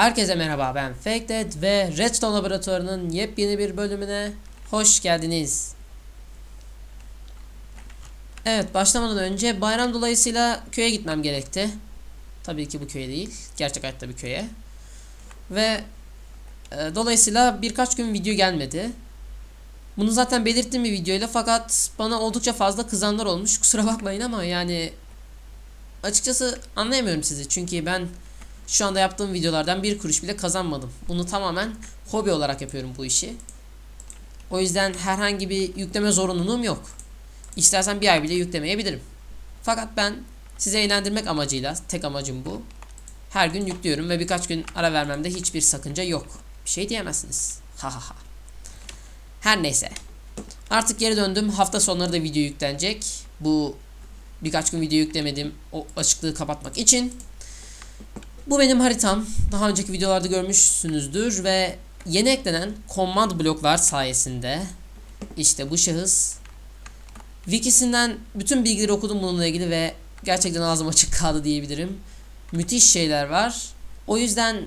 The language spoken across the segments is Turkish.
Herkese merhaba ben FakeDead ve Redstone Laboratuvarı'nın yepyeni bir bölümüne hoş geldiniz. Evet başlamadan önce bayram dolayısıyla köye gitmem gerekti. Tabii ki bu köye değil. Gerçek hayatta bir köye. Ve e, dolayısıyla birkaç gün video gelmedi. Bunu zaten belirttim bir videoyla fakat bana oldukça fazla kızanlar olmuş. Kusura bakmayın ama yani açıkçası anlayamıyorum sizi. Çünkü ben şu anda yaptığım videolardan bir kuruş bile kazanmadım. Bunu tamamen hobi olarak yapıyorum bu işi. O yüzden herhangi bir yükleme zorunluluğum yok. İstersen bir ay bile yüklemeyebilirim. Fakat ben sizi eğlendirmek amacıyla, tek amacım bu. Her gün yüklüyorum ve birkaç gün ara vermemde hiçbir sakınca yok. Bir şey diyemezsiniz. Ha ha ha. Her neyse. Artık geri döndüm. Hafta sonları da video yüklenecek. Bu birkaç gün video yüklemedim. O açıklığı kapatmak için. Bu benim haritam. Daha önceki videolarda görmüşsünüzdür ve yeni eklenen command bloklar sayesinde işte bu şahıs wikisinden bütün bilgileri okudum bununla ilgili ve gerçekten ağzım açık kaldı diyebilirim. Müthiş şeyler var. O yüzden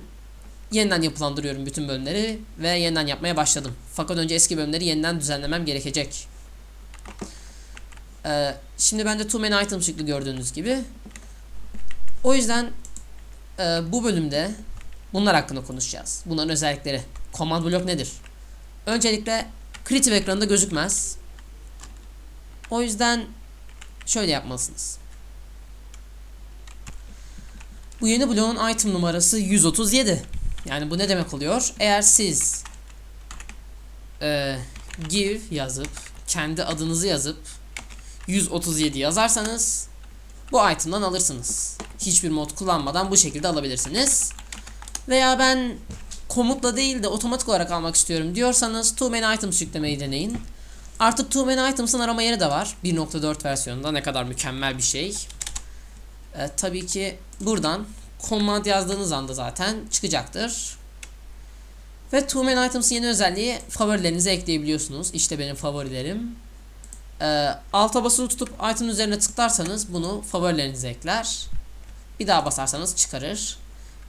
yeniden yapılandırıyorum bütün bölümleri ve yeniden yapmaya başladım. Fakat önce eski bölümleri yeniden düzenlemem gerekecek. Ee, şimdi bende too many item çıktı gördüğünüz gibi. O yüzden ee, bu bölümde bunlar hakkında konuşacağız. Bunların özellikleri. Command blok nedir? Öncelikle Creative ekranında gözükmez. O yüzden şöyle yapmalısınız. Bu yeni bloğun item numarası 137. Yani bu ne demek oluyor? Eğer siz e, give yazıp kendi adınızı yazıp 137 yazarsanız bu item'dan alırsınız. Hiçbir mod kullanmadan bu şekilde alabilirsiniz. Veya ben komutla değil de otomatik olarak almak istiyorum diyorsanız Too Many Items yüklemeyi deneyin. Artık Too Many Items'ın arama yeri de var. 1.4 versiyonunda ne kadar mükemmel bir şey. Ee, tabii ki buradan command yazdığınız anda zaten çıkacaktır. Ve Too Many Items'ın yeni özelliği favorilerinize ekleyebiliyorsunuz. İşte benim favorilerim. E, alta basılı tutup item üzerine tıklarsanız bunu favorilerinize ekler. Bir daha basarsanız çıkarır.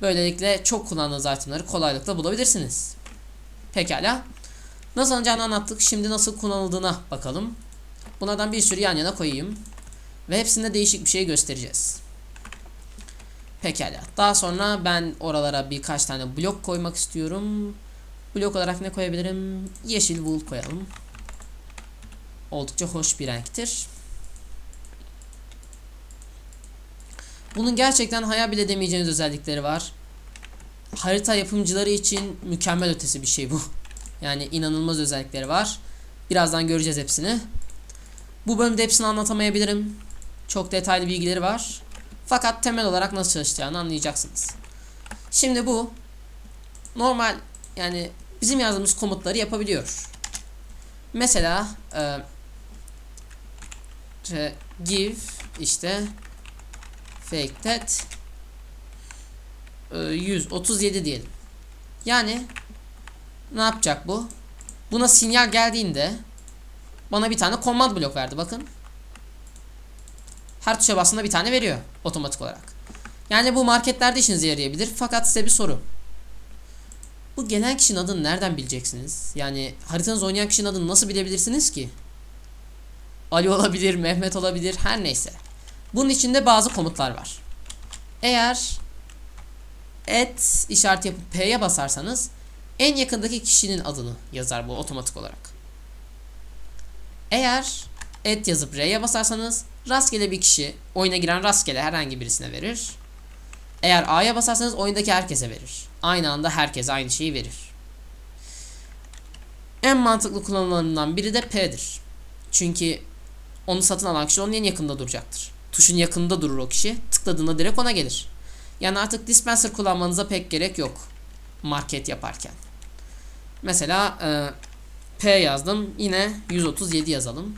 Böylelikle çok kullandığınız itemleri kolaylıkla bulabilirsiniz. Pekala. Nasıl alınacağını anlattık. Şimdi nasıl kullanıldığına bakalım. Bunlardan bir sürü yan yana koyayım. Ve hepsinde değişik bir şey göstereceğiz. Pekala. Daha sonra ben oralara birkaç tane blok koymak istiyorum. Blok olarak ne koyabilirim? Yeşil wool koyalım oldukça hoş bir renktir. Bunun gerçekten hayal bile demeyeceğiniz özellikleri var. Harita yapımcıları için mükemmel ötesi bir şey bu. Yani inanılmaz özellikleri var. Birazdan göreceğiz hepsini. Bu bölümde hepsini anlatamayabilirim. Çok detaylı bilgileri var. Fakat temel olarak nasıl çalışacağını anlayacaksınız. Şimdi bu normal yani bizim yazdığımız komutları yapabiliyor. Mesela e, give işte fake that 137 diyelim. Yani ne yapacak bu? Buna sinyal geldiğinde bana bir tane command blok verdi bakın. Her tuşa bastığında bir tane veriyor otomatik olarak. Yani bu marketlerde işinize yarayabilir. Fakat size bir soru. Bu gelen kişinin adını nereden bileceksiniz? Yani haritanız oynayan kişinin adını nasıl bilebilirsiniz ki? Ali olabilir, Mehmet olabilir, her neyse. Bunun içinde bazı komutlar var. Eğer et işareti yapıp P'ye basarsanız en yakındaki kişinin adını yazar bu otomatik olarak. Eğer et yazıp R'ye basarsanız rastgele bir kişi oyuna giren rastgele herhangi birisine verir. Eğer A'ya basarsanız oyundaki herkese verir. Aynı anda herkese aynı şeyi verir. En mantıklı kullanılanından biri de P'dir. Çünkü onu satın alan kişi onun en yakında duracaktır. Tuşun yakında durur o kişi. Tıkladığında direkt ona gelir. Yani artık dispenser kullanmanıza pek gerek yok. Market yaparken. Mesela e, P yazdım. Yine 137 yazalım.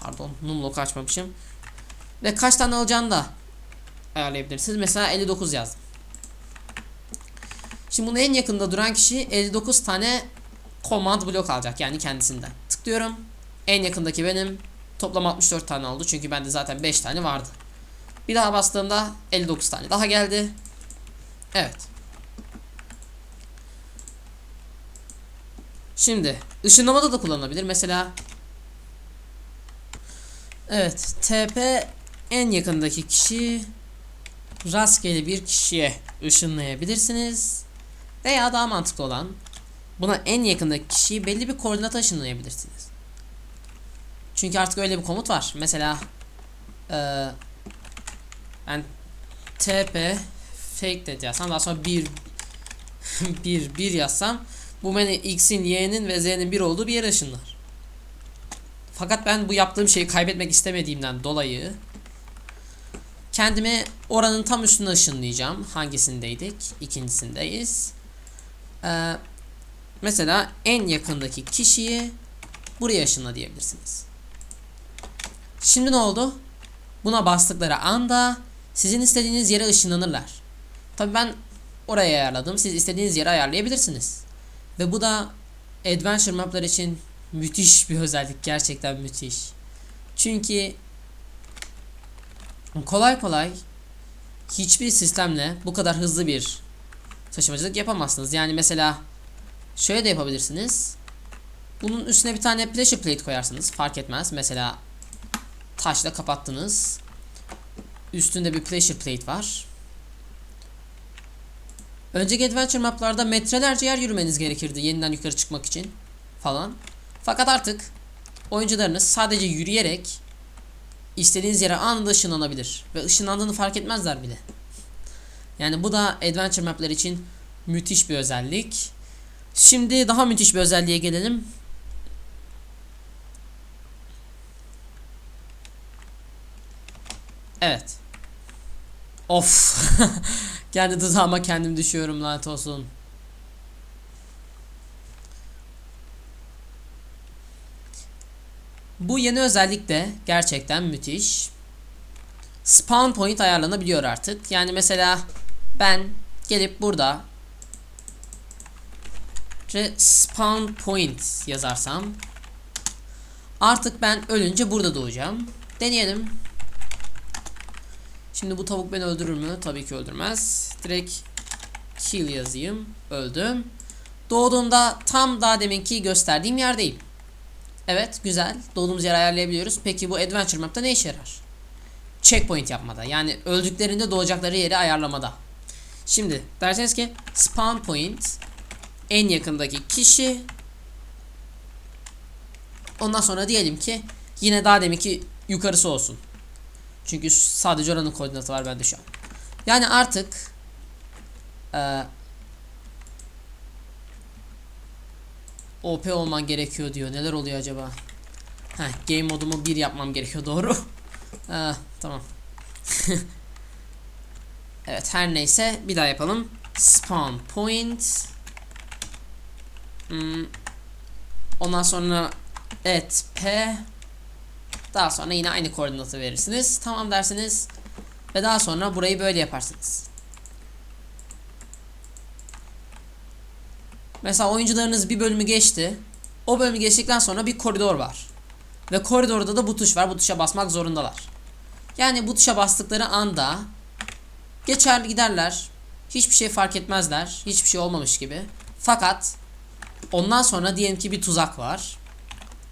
Pardon numlock açmamışım. Ve kaç tane alacağını da ayarlayabilirsiniz. Mesela 59 yazdım. Şimdi bunu en yakında duran kişi 59 tane command blok alacak yani kendisinden. Tıklıyorum. En yakındaki benim. Toplam 64 tane oldu. Çünkü bende zaten 5 tane vardı. Bir daha bastığımda 59 tane daha geldi. Evet. Şimdi ışınlamada da kullanılabilir. Mesela Evet. TP en yakındaki kişi rastgele bir kişiye ışınlayabilirsiniz. Veya daha mantıklı olan buna en yakındaki kişiyi belli bir koordinata ışınlayabilirsiniz. Çünkü artık öyle bir komut var. Mesela eee ben TP fake dedi yazsam daha sonra 1 1 1 yazsam bu beni x'in y'nin ve z'nin 1 olduğu bir yere ışınlar. Fakat ben bu yaptığım şeyi kaybetmek istemediğimden dolayı kendimi oranın tam üstüne ışınlayacağım. Hangisindeydik? İkincisindeyiz. Ee, mesela en yakındaki kişiyi buraya ışınla diyebilirsiniz. Şimdi ne oldu? Buna bastıkları anda sizin istediğiniz yere ışınlanırlar. Tabi ben oraya ayarladım. Siz istediğiniz yere ayarlayabilirsiniz. Ve bu da adventure maplar için müthiş bir özellik. Gerçekten müthiş. Çünkü kolay kolay hiçbir sistemle bu kadar hızlı bir taşımacılık yapamazsınız. Yani mesela şöyle de yapabilirsiniz. Bunun üstüne bir tane pressure plate koyarsınız. Fark etmez. Mesela taşla kapattınız. Üstünde bir pressure plate var. Önceki adventure maplarda metrelerce yer yürümeniz gerekirdi yeniden yukarı çıkmak için falan. Fakat artık oyuncularınız sadece yürüyerek istediğiniz yere anında ışınlanabilir ve ışınlandığını fark etmezler bile. Yani bu da adventure mapler için müthiş bir özellik. Şimdi daha müthiş bir özelliğe gelelim. Evet. Of. Kendi tuzağıma kendim düşüyorum lanet olsun. Bu yeni özellik de gerçekten müthiş. Spawn point ayarlanabiliyor artık. Yani mesela ben gelip burada spawn point yazarsam artık ben ölünce burada doğacağım. Deneyelim. Şimdi bu tavuk beni öldürür mü? Tabii ki öldürmez. Direkt kill yazayım. Öldüm. Doğduğumda tam daha deminki gösterdiğim yerdeyim. Evet güzel. Doğduğumuz yeri ayarlayabiliyoruz. Peki bu Adventure Map'ta ne işe yarar? Checkpoint yapmada. Yani öldüklerinde doğacakları yeri ayarlamada. Şimdi derseniz ki spawn point en yakındaki kişi ondan sonra diyelim ki yine daha deminki yukarısı olsun. Çünkü sadece oranın koordinatı var bende şu an. Yani artık e, OP olman gerekiyor diyor. Neler oluyor acaba? Heh, game modumu 1 yapmam gerekiyor doğru. Ee, tamam. evet her neyse bir daha yapalım. Spawn point. Hmm. Ondan sonra et p. Daha sonra yine aynı koordinatı verirsiniz. Tamam dersiniz. Ve daha sonra burayı böyle yaparsınız. Mesela oyuncularınız bir bölümü geçti. O bölümü geçtikten sonra bir koridor var. Ve koridorda da bu tuş var. Bu tuşa basmak zorundalar. Yani bu tuşa bastıkları anda geçer giderler. Hiçbir şey fark etmezler. Hiçbir şey olmamış gibi. Fakat ondan sonra diyelim ki bir tuzak var.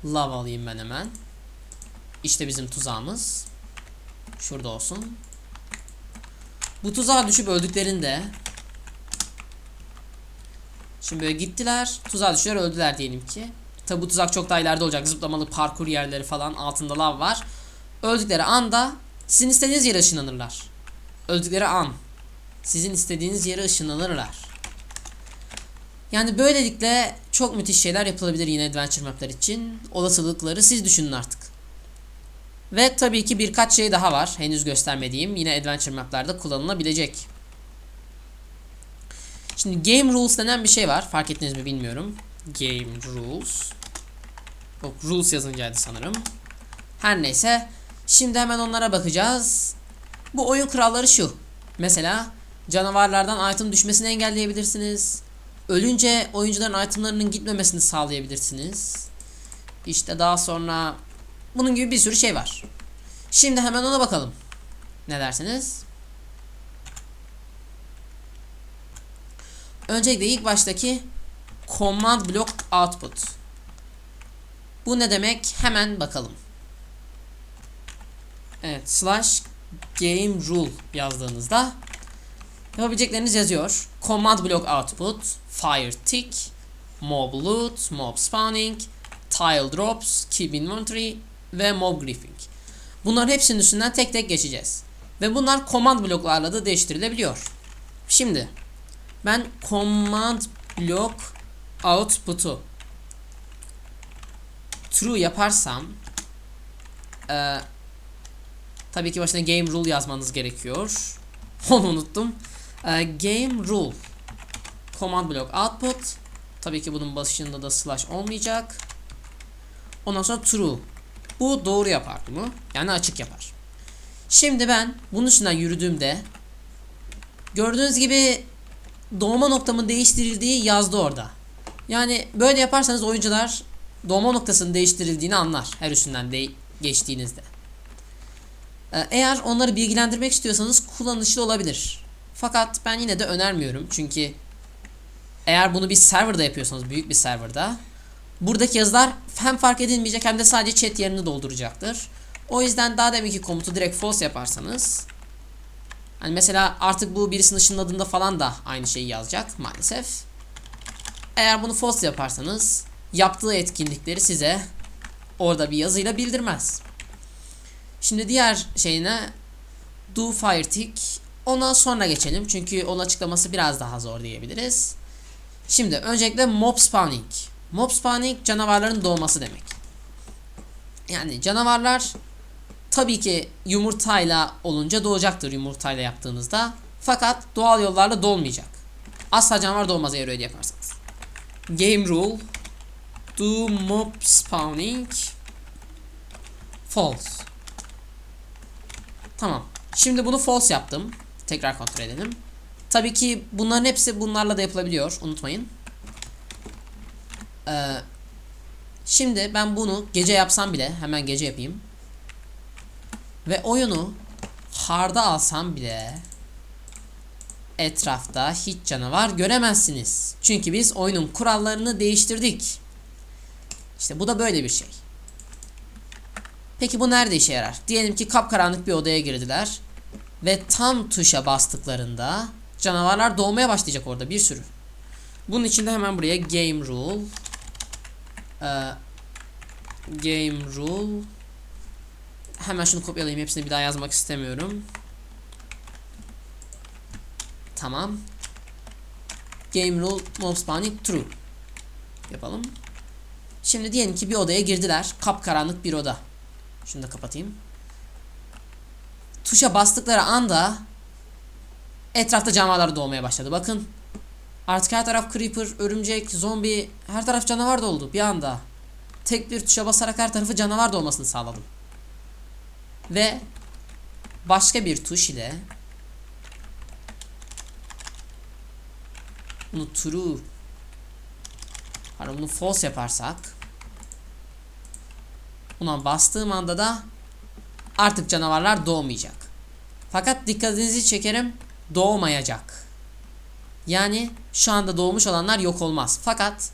Lav alayım ben hemen. İşte bizim tuzağımız. Şurada olsun. Bu tuzağa düşüp öldüklerinde Şimdi böyle gittiler. Tuzağa düştüler öldüler diyelim ki. Tabi bu tuzak çok daha ileride olacak. Zıplamalı parkur yerleri falan altında lav var. Öldükleri anda sizin istediğiniz yere ışınlanırlar. Öldükleri an sizin istediğiniz yere ışınlanırlar. Yani böylelikle çok müthiş şeyler yapılabilir yine adventure mapler için. Olasılıkları siz düşünün artık. Ve tabii ki birkaç şey daha var. Henüz göstermediğim. Yine adventure maplarda kullanılabilecek. Şimdi game rules denen bir şey var. Fark ettiniz mi bilmiyorum. Game rules. Yok rules yazıncaydı sanırım. Her neyse. Şimdi hemen onlara bakacağız. Bu oyun kuralları şu. Mesela canavarlardan item düşmesini engelleyebilirsiniz. Ölünce oyuncuların itemlarının gitmemesini sağlayabilirsiniz. İşte daha sonra bunun gibi bir sürü şey var. Şimdi hemen ona bakalım. Ne dersiniz? Öncelikle ilk baştaki command block output. Bu ne demek? Hemen bakalım. Evet, slash game rule yazdığınızda yapabilecekleriniz yazıyor. Command block output, fire tick, mob loot, mob spawning, tile drops, keep inventory ve mob griefing. Bunların hepsinin üstünden tek tek geçeceğiz. Ve bunlar command bloklarla da değiştirilebiliyor. Şimdi ben command block output'u true yaparsam e, tabii ki başına game rule yazmanız gerekiyor. Onu unuttum. E, game rule command block output tabii ki bunun başında da slash olmayacak. Ondan sonra true. Bu doğru yapar bunu. Yani açık yapar. Şimdi ben bunun üstünden yürüdüğümde gördüğünüz gibi doğma noktamın değiştirildiği yazdı orada. Yani böyle yaparsanız oyuncular doğma noktasının değiştirildiğini anlar her üstünden de geçtiğinizde. Ee, Eğer onları bilgilendirmek istiyorsanız kullanışlı olabilir. Fakat ben yine de önermiyorum. Çünkü eğer bunu bir serverda yapıyorsanız büyük bir serverda buradaki yazılar hem fark edilmeyecek hem de sadece chat yerini dolduracaktır. O yüzden daha deminki komutu direkt false yaparsanız hani mesela artık bu birisinin ışınladığında falan da aynı şeyi yazacak maalesef. Eğer bunu false yaparsanız yaptığı etkinlikleri size orada bir yazıyla bildirmez. Şimdi diğer şeyine do fire tick ona sonra geçelim çünkü onun açıklaması biraz daha zor diyebiliriz. Şimdi öncelikle mob spawning. Mob spawning canavarların doğması demek. Yani canavarlar tabii ki yumurtayla olunca doğacaktır yumurtayla yaptığınızda. Fakat doğal yollarla doğmayacak. Asla canavar doğmaz eğer öyle yaparsanız. Game rule do mob spawning false. Tamam. Şimdi bunu false yaptım. Tekrar kontrol edelim. Tabii ki bunların hepsi bunlarla da yapılabiliyor. Unutmayın. Ee, şimdi ben bunu gece yapsam bile hemen gece yapayım. Ve oyunu hard'a alsam bile etrafta hiç canavar göremezsiniz. Çünkü biz oyunun kurallarını değiştirdik. İşte bu da böyle bir şey. Peki bu nerede işe yarar? Diyelim ki kapkaranlık bir odaya girdiler ve tam tuşa bastıklarında canavarlar doğmaya başlayacak orada bir sürü. Bunun için de hemen buraya game rule e, game rule hemen şunu kopyalayayım hepsini bir daha yazmak istemiyorum. Tamam. Game rule mob spawning true. Yapalım. Şimdi diyelim ki bir odaya girdiler. Kapkaranlık bir oda. Şunu da kapatayım. Tuşa bastıkları anda etrafta canavarlar doğmaya başladı. Bakın. Artık her taraf creeper, örümcek, zombi, her taraf canavar doldu bir anda. Tek bir tuşa basarak her tarafı canavar dolmasını sağladım. Ve başka bir tuş ile bunu true Hani bunu false yaparsak Buna bastığım anda da artık canavarlar doğmayacak. Fakat dikkatinizi çekerim doğmayacak. Yani şu anda doğmuş olanlar yok olmaz. Fakat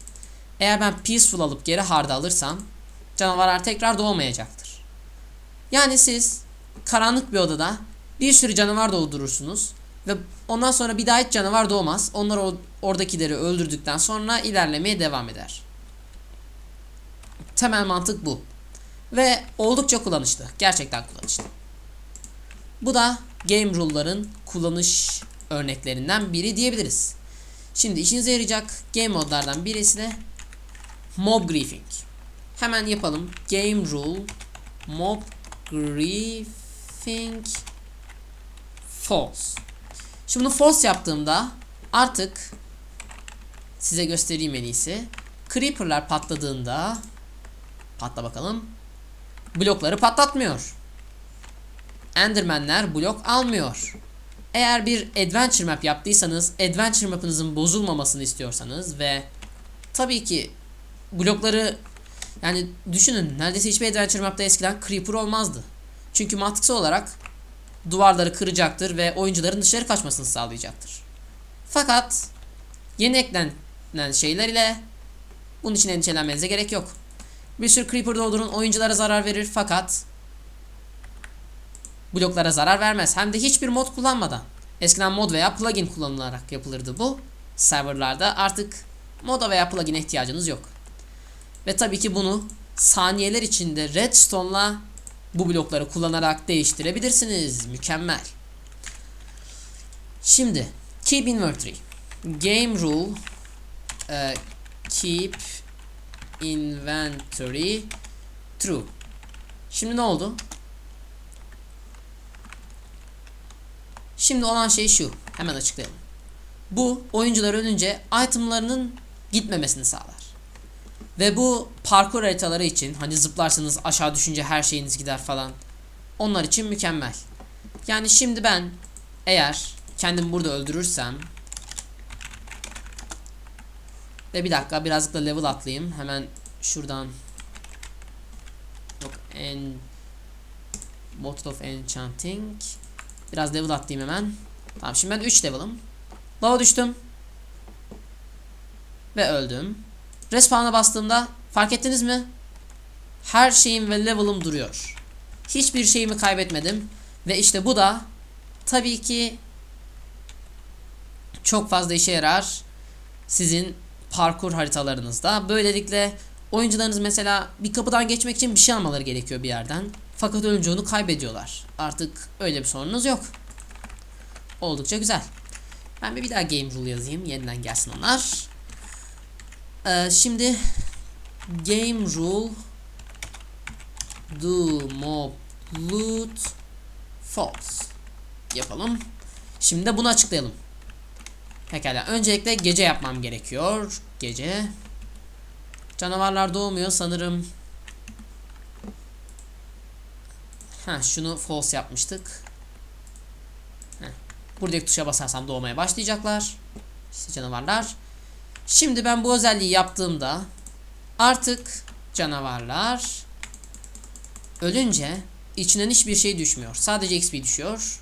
eğer ben peaceful alıp geri hard alırsam canavarlar tekrar doğmayacaktır. Yani siz karanlık bir odada bir sürü canavar doğdurursunuz ve ondan sonra bir daha hiç canavar doğmaz. Onlar oradakileri öldürdükten sonra ilerlemeye devam eder. Temel mantık bu. Ve oldukça kullanışlı. Gerçekten kullanışlı. Bu da game rule'ların kullanış örneklerinden biri diyebiliriz. Şimdi işinize yarayacak game modlardan birisi de mob griefing. Hemen yapalım. Game rule mob griefing false. Şimdi bunu false yaptığımda artık size göstereyim en iyisi. Creeper'lar patladığında patla bakalım. Blokları patlatmıyor. Enderman'ler blok almıyor. Eğer bir adventure map yaptıysanız, adventure map'ınızın bozulmamasını istiyorsanız ve tabii ki blokları yani düşünün neredeyse hiçbir adventure map'ta eskiden creeper olmazdı. Çünkü mantıksal olarak duvarları kıracaktır ve oyuncuların dışarı kaçmasını sağlayacaktır. Fakat yeni eklenen şeyler ile bunun için endişelenmenize gerek yok. Bir sürü creeper doldurun oyunculara zarar verir fakat bloklara zarar vermez. Hem de hiçbir mod kullanmadan. Eskiden mod veya plugin kullanılarak yapılırdı bu serverlarda. Artık moda veya plugin'e ihtiyacınız yok. Ve tabii ki bunu saniyeler içinde redstone'la bu blokları kullanarak değiştirebilirsiniz. Mükemmel. Şimdi keep inventory. Game rule e, keep inventory true. Şimdi ne oldu? Şimdi olan şey şu. Hemen açıklayalım. Bu oyuncular ölünce itemlarının gitmemesini sağlar. Ve bu parkur haritaları için hani zıplarsınız aşağı düşünce her şeyiniz gider falan. Onlar için mükemmel. Yani şimdi ben eğer kendimi burada öldürürsem ve bir dakika birazcık da level atlayayım. Hemen şuradan yok en bottle of enchanting biraz level atlayayım hemen. Tamam şimdi ben 3 level'ım. Lava düştüm. Ve öldüm. Respawn'a bastığımda fark ettiniz mi? Her şeyim ve level'ım duruyor. Hiçbir şeyimi kaybetmedim. Ve işte bu da tabii ki çok fazla işe yarar sizin parkur haritalarınızda. Böylelikle oyuncularınız mesela bir kapıdan geçmek için bir şey almaları gerekiyor bir yerden. Fakat ölünce onu kaybediyorlar. Artık öyle bir sorunuz yok. Oldukça güzel. Ben bir, daha game rule yazayım. Yeniden gelsin onlar. Ee, şimdi game rule do mob loot false yapalım. Şimdi de bunu açıklayalım. Pekala. Öncelikle gece yapmam gerekiyor. Gece. Canavarlar doğmuyor sanırım. Ha şunu false yapmıştık. Heh. Buradaki tuşa basarsam doğmaya başlayacaklar. İşte canavarlar. Şimdi ben bu özelliği yaptığımda artık canavarlar ölünce içinden hiçbir şey düşmüyor. Sadece XP düşüyor.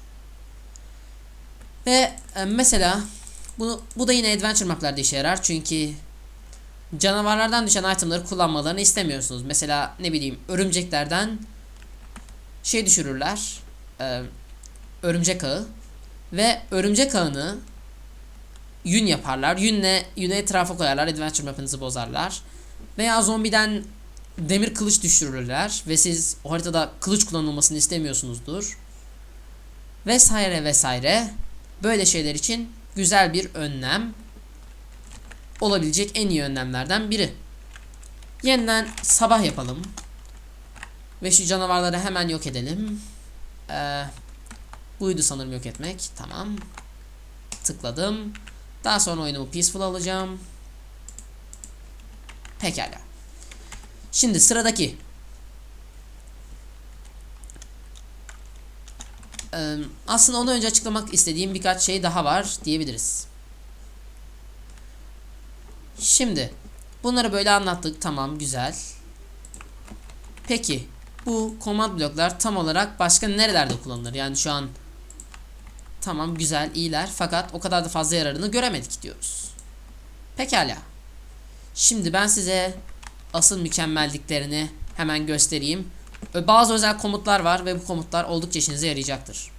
Ve e, mesela bunu, bu da yine Adventure map'larda işe yarar. Çünkü canavarlardan düşen itemları kullanmalarını istemiyorsunuz. Mesela ne bileyim örümceklerden şey düşürürler. E, örümcek ağı. Ve örümcek ağını yün yaparlar. Yünle yüne etrafa koyarlar. Adventure map'ınızı bozarlar. Veya zombiden demir kılıç düşürürler. Ve siz o haritada kılıç kullanılmasını istemiyorsunuzdur. Vesaire vesaire. Böyle şeyler için güzel bir önlem olabilecek en iyi önlemlerden biri. Yeniden sabah yapalım. Ve şu canavarları hemen yok edelim. Ee, buydu sanırım yok etmek. Tamam. Tıkladım. Daha sonra oyunumu peaceful alacağım. Pekala. Şimdi sıradaki. Ee, aslında onu önce açıklamak istediğim birkaç şey daha var diyebiliriz. Şimdi bunları böyle anlattık. Tamam güzel. Peki bu command bloklar tam olarak başka nerelerde kullanılır? Yani şu an tamam güzel iyiler fakat o kadar da fazla yararını göremedik diyoruz. Pekala. Şimdi ben size asıl mükemmelliklerini hemen göstereyim. Bazı özel komutlar var ve bu komutlar oldukça işinize yarayacaktır.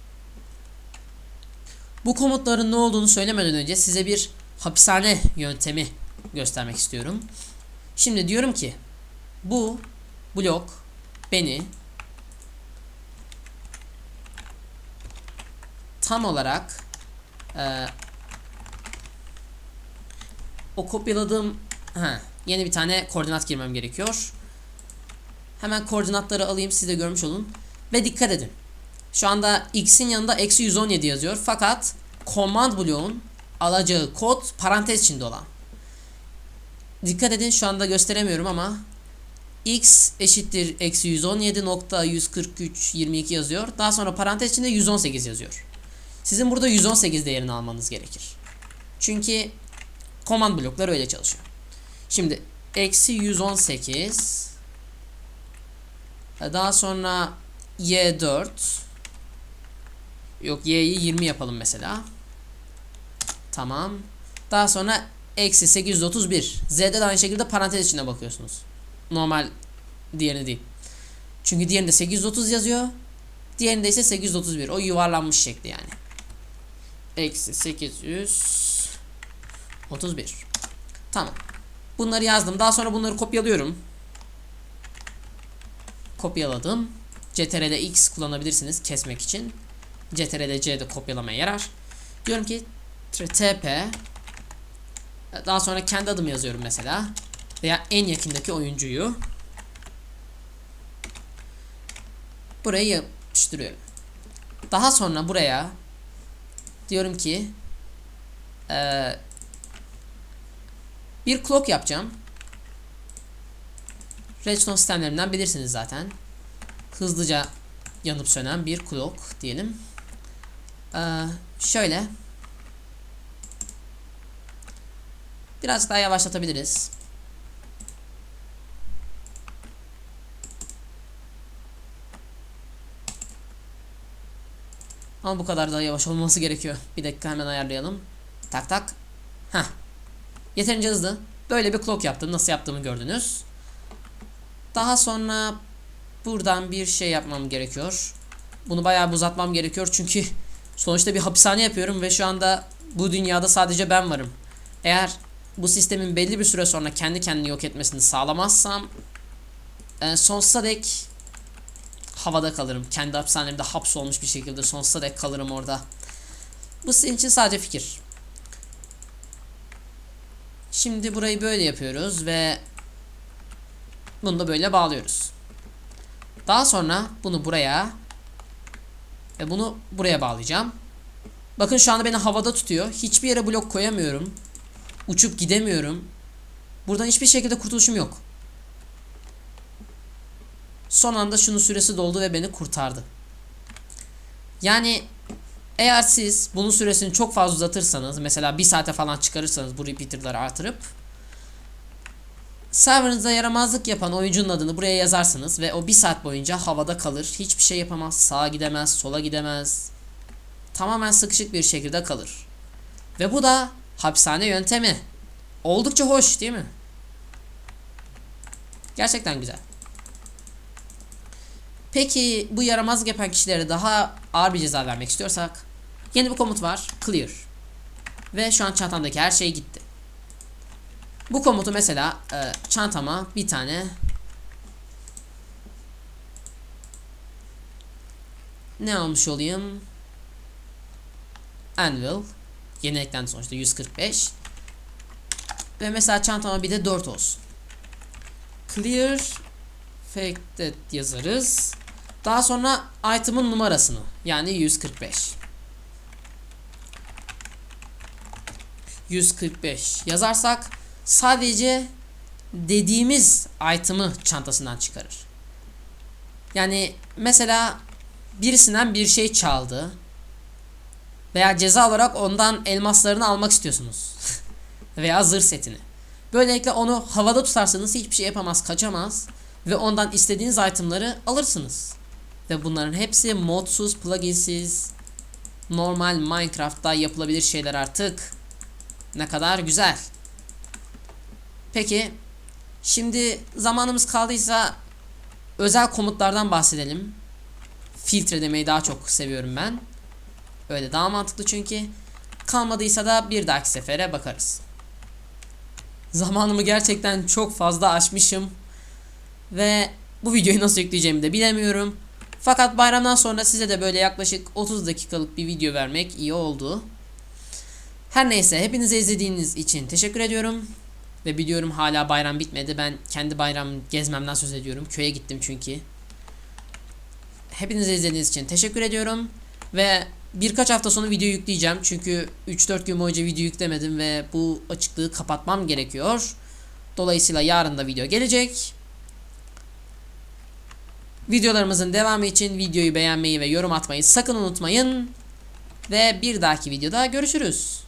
Bu komutların ne olduğunu söylemeden önce size bir hapishane yöntemi göstermek istiyorum. Şimdi diyorum ki bu blok beni tam olarak e, o kopyaladığım ha, yeni bir tane koordinat girmem gerekiyor. Hemen koordinatları alayım siz de görmüş olun. Ve dikkat edin. Şu anda x'in yanında eksi 117 yazıyor. Fakat command bloğun alacağı kod parantez içinde olan. Dikkat edin şu anda gösteremiyorum ama x eşittir eksi 117 nokta 143 22 yazıyor. Daha sonra parantez içinde 118 yazıyor. Sizin burada 118 değerini almanız gerekir. Çünkü command bloklar öyle çalışıyor. Şimdi eksi 118 daha sonra y4 yok y'yi 20 yapalım mesela. Tamam. Daha sonra eksi 831. Z'de de aynı şekilde parantez içine bakıyorsunuz. Normal diğerini değil. Çünkü diğerinde 830 yazıyor. Diğerinde ise 831. O yuvarlanmış şekli yani. Eksi 831. Tamam. Bunları yazdım. Daha sonra bunları kopyalıyorum. Kopyaladım. CTRL'de X kullanabilirsiniz kesmek için. CTRL'de C de kopyalamaya yarar. Diyorum ki TP daha sonra kendi adımı yazıyorum mesela. Veya en yakındaki oyuncuyu. Buraya yapıştırıyorum. Daha sonra buraya diyorum ki eee bir clock yapacağım. Redstone sistemlerinden bilirsiniz zaten. Hızlıca yanıp sönen bir clock diyelim. Ee, şöyle. Biraz daha yavaşlatabiliriz. Ama bu kadar da yavaş olması gerekiyor. Bir dakika hemen ayarlayalım. Tak tak. Heh. Yeterince hızlı. Böyle bir clock yaptım. Nasıl yaptığımı gördünüz. Daha sonra buradan bir şey yapmam gerekiyor. Bunu bayağı uzatmam gerekiyor çünkü sonuçta bir hapishane yapıyorum ve şu anda bu dünyada sadece ben varım. Eğer bu sistemin belli bir süre sonra kendi kendini yok etmesini sağlamazsam e, sonsuza dek havada kalırım. Kendi hapishanemde hapsolmuş bir şekilde sonsuza dek kalırım orada. Bu sizin için sadece fikir. Şimdi burayı böyle yapıyoruz ve bunu da böyle bağlıyoruz. Daha sonra bunu buraya ve bunu buraya bağlayacağım. Bakın şu anda beni havada tutuyor. Hiçbir yere blok koyamıyorum. Uçup gidemiyorum. Buradan hiçbir şekilde kurtuluşum yok. Son anda şunun süresi doldu ve beni kurtardı. Yani eğer siz bunun süresini çok fazla uzatırsanız mesela bir saate falan çıkarırsanız bu repeater'ları artırıp serverınıza yaramazlık yapan oyuncunun adını buraya yazarsınız ve o bir saat boyunca havada kalır. Hiçbir şey yapamaz. Sağa gidemez, sola gidemez. Tamamen sıkışık bir şekilde kalır. Ve bu da hapishane yöntemi. Oldukça hoş değil mi? Gerçekten güzel. Peki bu yaramazlık yapan kişilere daha ağır bir ceza vermek istiyorsak yeni bir komut var. Clear. Ve şu an çantamdaki her şey gitti. Bu komutu mesela e, çantama bir tane ne almış olayım? Anvil. Yeni eklendi sonuçta 145. Ve mesela çantama bir de 4 olsun. Clear Faked yazarız. Daha sonra item'ın numarasını yani 145. 145 yazarsak sadece dediğimiz item'ı çantasından çıkarır. Yani mesela birisinden bir şey çaldı veya ceza olarak ondan elmaslarını almak istiyorsunuz veya zırh setini. Böylelikle onu havada tutarsanız hiçbir şey yapamaz, kaçamaz ve ondan istediğiniz itemları alırsınız. Ve bunların hepsi modsuz, pluginsiz, normal Minecraft'ta yapılabilir şeyler artık. Ne kadar güzel. Peki şimdi zamanımız kaldıysa özel komutlardan bahsedelim. Filtre demeyi daha çok seviyorum ben. Öyle daha mantıklı çünkü. Kalmadıysa da bir dahaki sefere bakarız. Zamanımı gerçekten çok fazla aşmışım. Ve bu videoyu nasıl yükleyeceğimi de bilemiyorum. Fakat bayramdan sonra size de böyle yaklaşık 30 dakikalık bir video vermek iyi oldu. Her neyse hepinize izlediğiniz için teşekkür ediyorum. Ve biliyorum hala bayram bitmedi. Ben kendi bayram gezmemden söz ediyorum. Köye gittim çünkü. Hepinize izlediğiniz için teşekkür ediyorum. Ve birkaç hafta sonra video yükleyeceğim. Çünkü 3-4 gün boyunca video yüklemedim ve bu açıklığı kapatmam gerekiyor. Dolayısıyla yarın da video gelecek. Videolarımızın devamı için videoyu beğenmeyi ve yorum atmayı sakın unutmayın. Ve bir dahaki videoda görüşürüz.